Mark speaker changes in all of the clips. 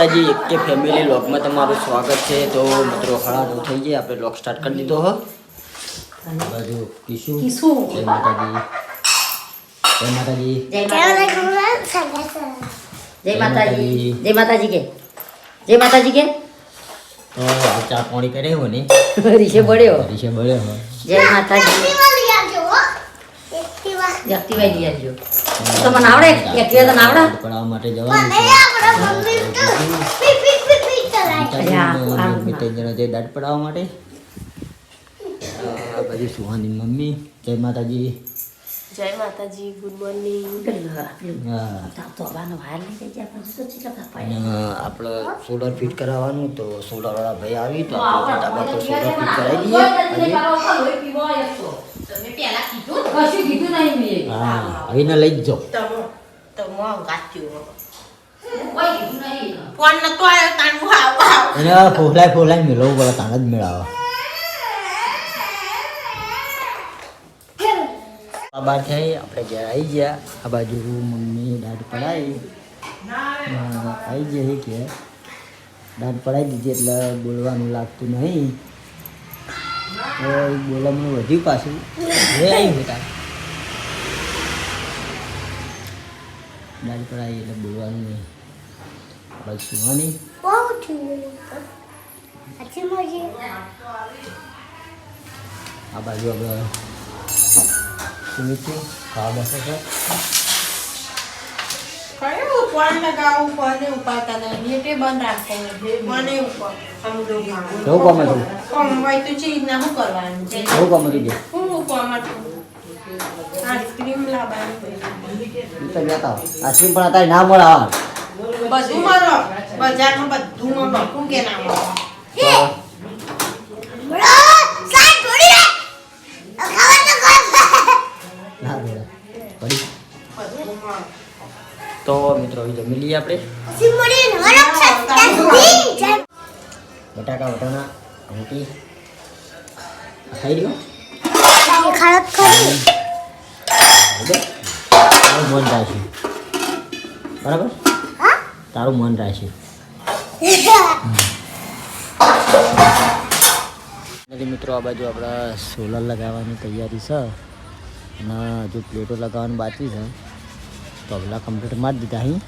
Speaker 1: માતાજી એક કે ફેમિલી લોગમાં તમારું સ્વાગત છે. તો મિત્રો હળા નવ થઈ જાય આપણે લોગ સ્ટાર્ટ કરી દીધો હો. આ બાજુ કિશુ.
Speaker 2: કિશુ.
Speaker 1: જય માતાજી. જય માતાજી.
Speaker 2: જય માતાજી. જય માતાજી. જય માતાજી કે? જય માતાજી કે?
Speaker 1: તો આ ચા પાણી કરે હો ને?
Speaker 2: રીશે પડ્યો
Speaker 1: હરીશે બળે હો
Speaker 2: જય માતાજી. વ્યક્તિભાઈ લઈ આવજો તો મને આવડે? એક્ટિવા તને આવડે?
Speaker 1: પડાવવા માટે જવાનું છે.
Speaker 2: આ- આ-
Speaker 1: દાઢ પડાવવા માટે. આ બધી સુહાની મમ્મી. જય માતાજી.
Speaker 3: જય માતાજી ગુડ મોર્નિંગ
Speaker 1: આપણે. સોલર ફિટ કરાવવાનું તો સોલર વાળા ભાઈ આવી તો આપણે સોલર ફિટ કરાવી દઈએ.
Speaker 2: કશું કીધું નહીં મેં.
Speaker 1: હા આવીને લઈ જ જાઓ.
Speaker 3: તમો તમો
Speaker 2: કોઈ કીધું નહીં
Speaker 3: ફોન નતો આવ્યો તાનું હાવ હાવ
Speaker 1: એને ફોફલાય ફોફલાય મેળવવું પડે તાણ જ મેળાવે. આ બાર થઈ આપણે ઘેર આવી ગયા. આ બાજુ મમ્મી દાઢ પડાવી આવી જાય કે દાઢ પડાવી દીધી એટલે બોલવાનું લાગતું નહીં. તો બોલવાનું વધ્યું પાછું. હવે આવી મારી પર આવીએ એટલે બોલવાનું નહીં. બસ સુવાની. આ બાજુ આપણે સુમિત ખાવા બેસે છે?
Speaker 3: કયું ફોન લગાવું ફોને ઉપાડતા નહીં નેટે બંધ રાખો. મને ઉપર સમજો
Speaker 1: કેવું કોમ હતું
Speaker 3: કોમ હોય તો ચીજ ના હું કરવાનું? છે
Speaker 1: કેવું કોમ હતું કે?
Speaker 3: હું કોમ માટે? આઈસ્ક્રીમ લાવવાની
Speaker 1: ઈ તો લેતા આઈસ્ક્રીમ પણ અત્યારે ના મળે
Speaker 3: બધું મળો. બજારમાં બધું મળો. શું કે ના મળો?
Speaker 1: તો મિત્રો બીજો જમી આપણે. બટાકા વટાણા રોટી. ખાઈ લો તારું મન રાખશે બરાબર? તારું મન નથી મિત્રો આ બાજુ આપણે સોલર લગાવવાની તૈયારી છે. અને હજુ પ્લેટો લગાવવાની બાકી છે. તો પેલા કમ્પ્લીટ મારી દીધા અહીં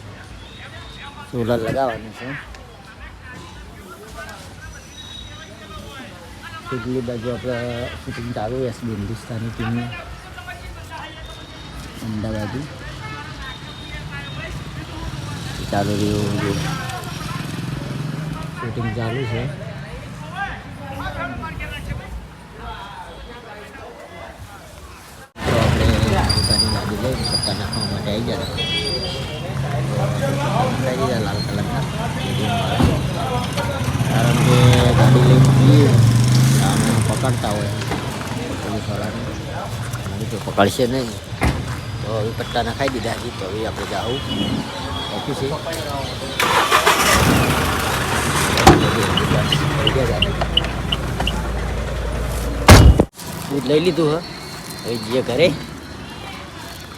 Speaker 1: સોલર લગાવવાનું છે પેલી બાજુ આપણે શૂટિંગ ચાલુ એસબી હિન્દુસ્તાની ટીમની અમદાવાદ ચાલુ રહ્યું છે શૂટિંગ ચાલુ છે તો આપણે પોતાની ગાડી લઈ આવી જતા લઈ લીધા લાલ કલરના કારણ કે ગાડી લઈને જઈએ આમ પકડતા હોય પોલીસ વાળાને અને જો પકડશે નહીં તો હવે પટ્ટા નખાઈ દીધા છે તો હવે આપણે જાવું ઓફિસે દૂધ લઈ લીધું હવે જઈએ ઘરે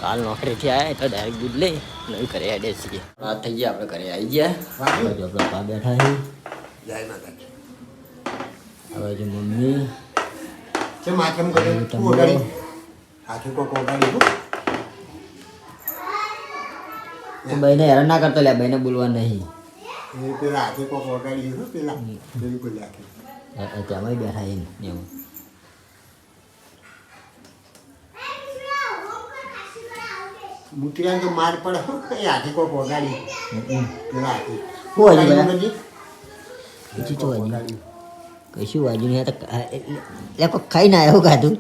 Speaker 1: કાલ નોકરીથી આવ્યા તો ડાયરેક્ટ દૂધ લઈ નવી ઘરે આડે છીએ. રાત થઈ ગયા આપણે ઘરે આવી ગયા. બાજુ આપણા પા બેઠા છે. આ બાજુ મમ્મી.
Speaker 4: છે કેમ કરે? ઓગાડી હાથે કોક ઓગાડી
Speaker 1: ભાઈને હેરાન ના કરતો લે બહેને બોલવા નહીં.
Speaker 4: એ પેલા હાથે કોક ઓગાડી પેલા. બિલકુલ
Speaker 1: ત્યાંમાં બેઠા છે ને એવું.
Speaker 4: મુતિયાને તો માર પડે. હો, એ હાથે કોક ઓગાડી પેલા હાથે?
Speaker 1: બધી? બીજું શું વાગ્યું?
Speaker 4: ઓગાડી.
Speaker 1: કશું વાજુ નહીં. તો એટલે કોઈ ખાઈ ના આવ્યો ખાધું?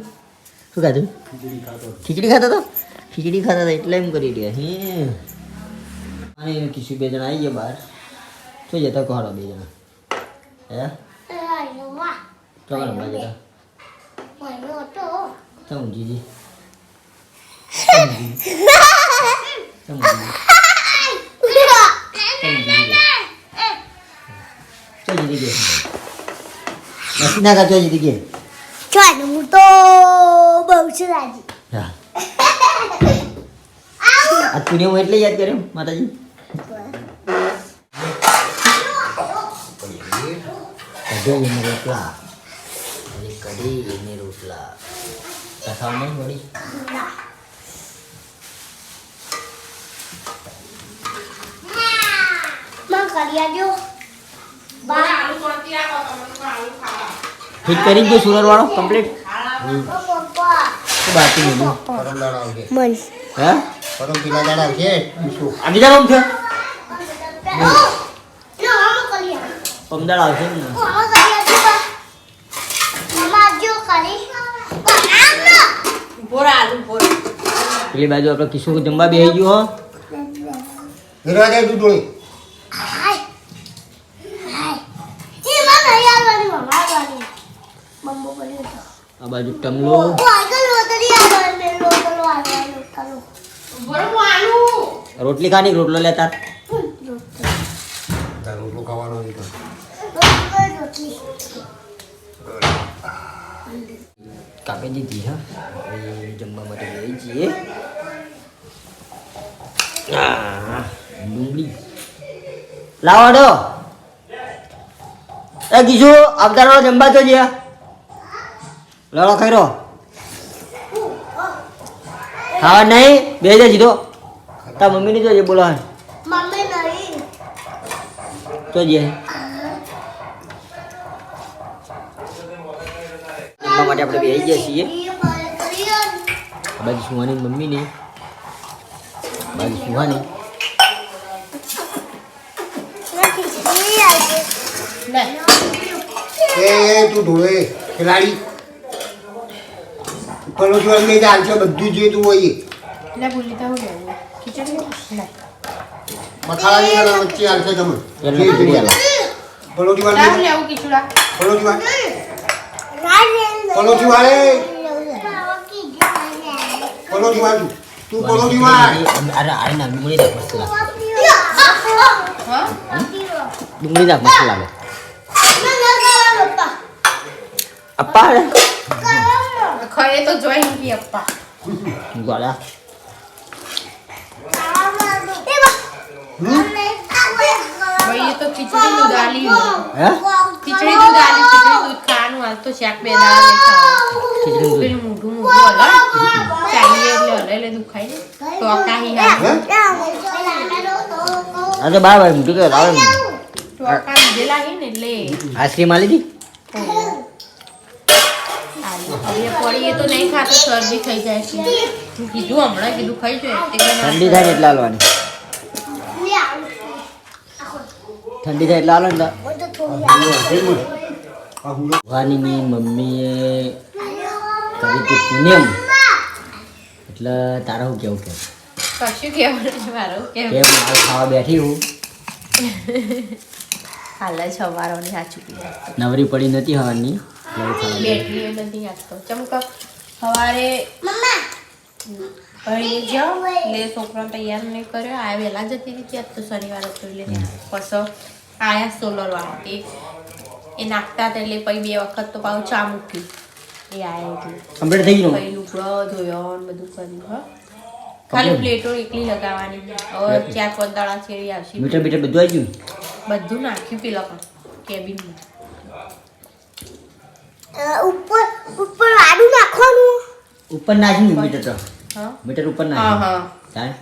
Speaker 1: શું ખાધું?
Speaker 4: ખીચડી ખાતો
Speaker 1: ખીચડી ખાતો તો? ખીચડી ખાતા હતા એટલે એમ કરી રહ્યા. હે. અને કિશુ બે જણા આવી ગયા બહાર. શું જતા કોહાડો બે જણા? હે? ચોકડ હમણાં જતા? ચમ જીજી ચમ જીજી ચમ જીજી ચમ જીજી ચો જીતી ગઈ નથી ના કા ચો જીતી ગઈ
Speaker 5: હું તો બહુ છું રાજી
Speaker 1: હા આ તું હું એટલે યાદ કર્યો માતાજી કઢી અને રોટલા અને કઢી અને રોટલા કથા નહીં વળી
Speaker 5: માં કરી આજો
Speaker 1: ફિટ કરી દો સુરર વાળો કમ્પ્લીટ બાકી નહીં
Speaker 4: પરમ દાડા આવશે
Speaker 5: મન
Speaker 1: હે
Speaker 4: પરમ પેલા દાડા આવશે
Speaker 1: આ બીજા રૂમ છે આવશે પેલી બાજુ આપણે કિશોર જમવા બેસી ગયો હો
Speaker 4: ફેરવા જાય તું ડોળી
Speaker 5: હાય હાય એ માં નહીં આવવાની મમ્મા આવવાની મમ્મો કરી તો
Speaker 1: આ બાજુ ટંગલો રોટલી ખાની રોટલો લેતા
Speaker 4: રોટલો ખાવાનો
Speaker 1: કાપી દીધી હા જમવા માટે લઈ જઈએ ડુંગળી લાવો દો એ કીધું આવતા જમવા તો જ્યાં લડો કર્યો ખાવા નહીં બે જાય સીધો તાર મમ્મીની જોજે બોલાવે
Speaker 5: મમ્મી નહીં.
Speaker 1: તો જે. જમવા માટે આપણે બેસી ગયા છીએ. બાજુ સુહાની મમ્મીને. બાજુ સુહાની
Speaker 4: એ એ તું ધોળે ખેલાડી. પેલો જો લઈ જાય બધું જે તું હોય એ.
Speaker 3: લે બોલી તો ખીચડી લે.
Speaker 4: મસાલાની અને વચ્ચે હાલશે તમે
Speaker 1: એટલે ખીચડી આલો.
Speaker 4: પલોઠી
Speaker 3: લાવ
Speaker 4: વાળી
Speaker 3: લેવું ખીચડા?
Speaker 4: પલોઠી વાળી. પલોઠી વાળે. પલોઠી વાળું. તું પલોઠી વાળ.
Speaker 1: અરે અરે ના ડુંગળી લાગે
Speaker 3: હા?
Speaker 1: ડુંગળી અપ્પા
Speaker 3: ખરે તો જોઈ ગઈ અપ્પા
Speaker 1: ગોળા.
Speaker 3: ભાઈ તો ખીચડી દૂધ આલી
Speaker 1: હે
Speaker 3: ખીચડી દૂધ આલી ખીચડી હાલ તો શાક બે ખાવાનું.
Speaker 1: ખીચડી દૂધ.
Speaker 3: પેલું મોઢું મોઢું હલાય ચાલી એટલે હલાય એટલે દુખાય ને તો કાહી
Speaker 4: હે?
Speaker 3: હા?
Speaker 1: આ તો બાર ભાઈ મૂકી કે લાવે
Speaker 3: તો લીધેલા હે ને એટલે.
Speaker 1: આઈસ્ક્રીમ આલી હતી
Speaker 3: હવે પડી એ તો નહીં ખાતો શરદી થઈ જાય છે. કીધું હમણાં કીધું ખાઈ
Speaker 1: ઠંડી થાય એટલે હાલવાની. ઠંડી થાય એટલે હાલો ને મમ્મીએ કરી હતી પૂનમ એટલે તારા હું કેવું કેવું?
Speaker 3: કશું કેવું? મારું કેમ
Speaker 1: ખાવા બેઠી હું.
Speaker 3: હાલ જ સવારોની સાચું
Speaker 1: નવરી પડી નથી હવાની.
Speaker 3: બેટરી નથી આપતો ચમક. સવારે ભણીને એટલે તૈયાર નહીં કર્યો. આ વહેલા જતી હતી આજ તો શનિવાર હતો એટલે પછી આયા સોલર વાળા એ નાખતા હતા એટલે પછી બે વખત તો પાછું ચા મૂક્યું. એ આયા એટલે.
Speaker 1: કમ્પ્લીટ થઈ ગયું?
Speaker 3: પછી લુગડો ધોયો ને બધું કર્યું હા. ખાલી પ્લેટો એકલી લગાવવાની. હવે ચાર પાંચ દાડા ચેરી આવશે.
Speaker 1: મીટર બીટર બધું આવી ગયું?
Speaker 3: બધું નાખ્યું પેલા પણ કેબિનમાં
Speaker 5: ઉપર ઉપર વાડું નાખવાનું
Speaker 1: ઉપર નાખ્યું મીટર તો.
Speaker 3: હા.
Speaker 1: મીટર ઉપર
Speaker 3: હા
Speaker 1: નાખ્યું
Speaker 3: હા.
Speaker 1: તારે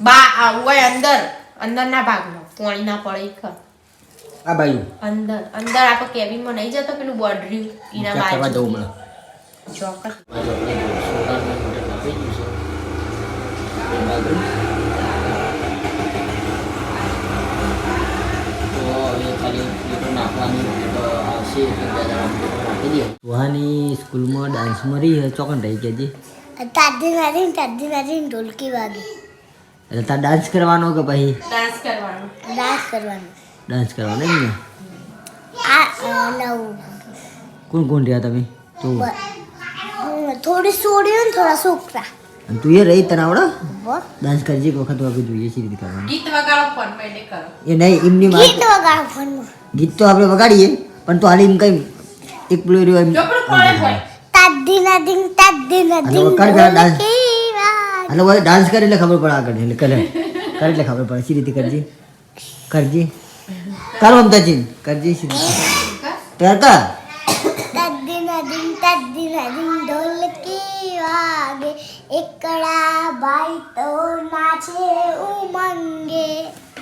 Speaker 3: બા આ હોય અંદર. અંદરના ભાગમાં. પોણી ના પડે ઈ ખર.
Speaker 1: આ બાજુ.
Speaker 3: અંદર. અંદર આપણે કેબિનમાં નહીં જતો પેલું બોર્ડરી એના
Speaker 1: ચેક કરવા જવું
Speaker 3: બાજુ
Speaker 1: મળે.
Speaker 3: ચોક્કસ.
Speaker 1: બાજુ આપણે સોલારનું મીટર નાખી દીધું છે. એ બાજુ. તો હવે ખાલી પ્લેટો નાખવાની પ્લેટો આવશે સુહાની સ્કૂલમાં ડાન્સમાં રહી છે ચોકન રહી કે જી
Speaker 5: તાદી મારી તાદી મારી ઢોલકી વાગે
Speaker 1: એટલે તાર ડાન્સ કરવાનો કે પછી
Speaker 3: ડાન્સ કરવાનો
Speaker 5: ડાન્સ કરવાનો
Speaker 1: ડાન્સ કરવાનો એમ ને
Speaker 5: આ અ,
Speaker 1: કોણ કોણ રહ્યા તમે તું
Speaker 5: થોડી છોડીઓ ને થોડા છોકરા
Speaker 1: અને તું એ રહી તને આવડે ડાન્સ કરજે એક વખત વાગે જોઈએ છે રીતે કરવાનું
Speaker 3: ગીત વગાડો ફોન પર એટલે કરો
Speaker 1: એ નહીં એમની
Speaker 5: ગીત
Speaker 1: વગાડો
Speaker 5: વગાડો ફોનમાં
Speaker 1: ગીત તો આપણે વગાડીએ પણ તો હાલી એમ કઈ એક પેલું રહ્યું એમ અને વગાડ જરા
Speaker 5: વાગે.
Speaker 1: એટલે હવે ડાન્સ કરી એટલે ખબર પડે આગળ એટલે કરે કરે એટલે ખબર પડે સી રીતે કરજી કરજી કરો અમદાજી કરજી સી રીતે તૈયાર
Speaker 5: કર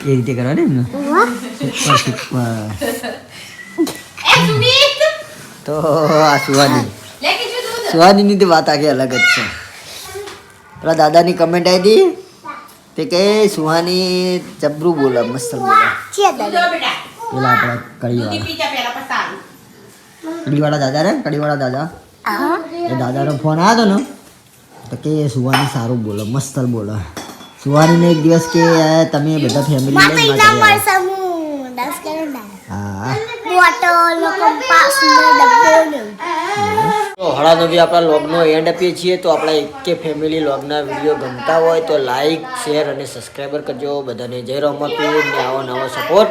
Speaker 1: એ રીતે કરવાની એમને તો આ સુવાની સુહાનીની તો વાત આખી અલગ જ છે. પેલા દાદાની કમેન્ટ આવી હતી તે કે સુહાની જબરું બોલે મસ્ત બોલે. પેલા આપણા કડીવાળા. કડીવાળા દાદા રે કડીવાળા દાદા. એ દાદાનો ફોન આવ્યો હતો ને તો કે સુહાની સારું બોલે મસ્ત બોલે. સુહાનીને એક દિવસ કે તમે બધા ફેમિલી
Speaker 5: હા. બોટલ કંપાસ ને ડબ્બો
Speaker 1: આપણા લોગનો એન્ડ આપીએ છીએ. તો આપણા એકે ફેમિલી લોગના વીડિયો ગમતા હોય તો લાઈક શેર અને સબસ્ક્રાઈબર કરજો. બધાને જય રમતું ને આવો નવો સપોર્ટ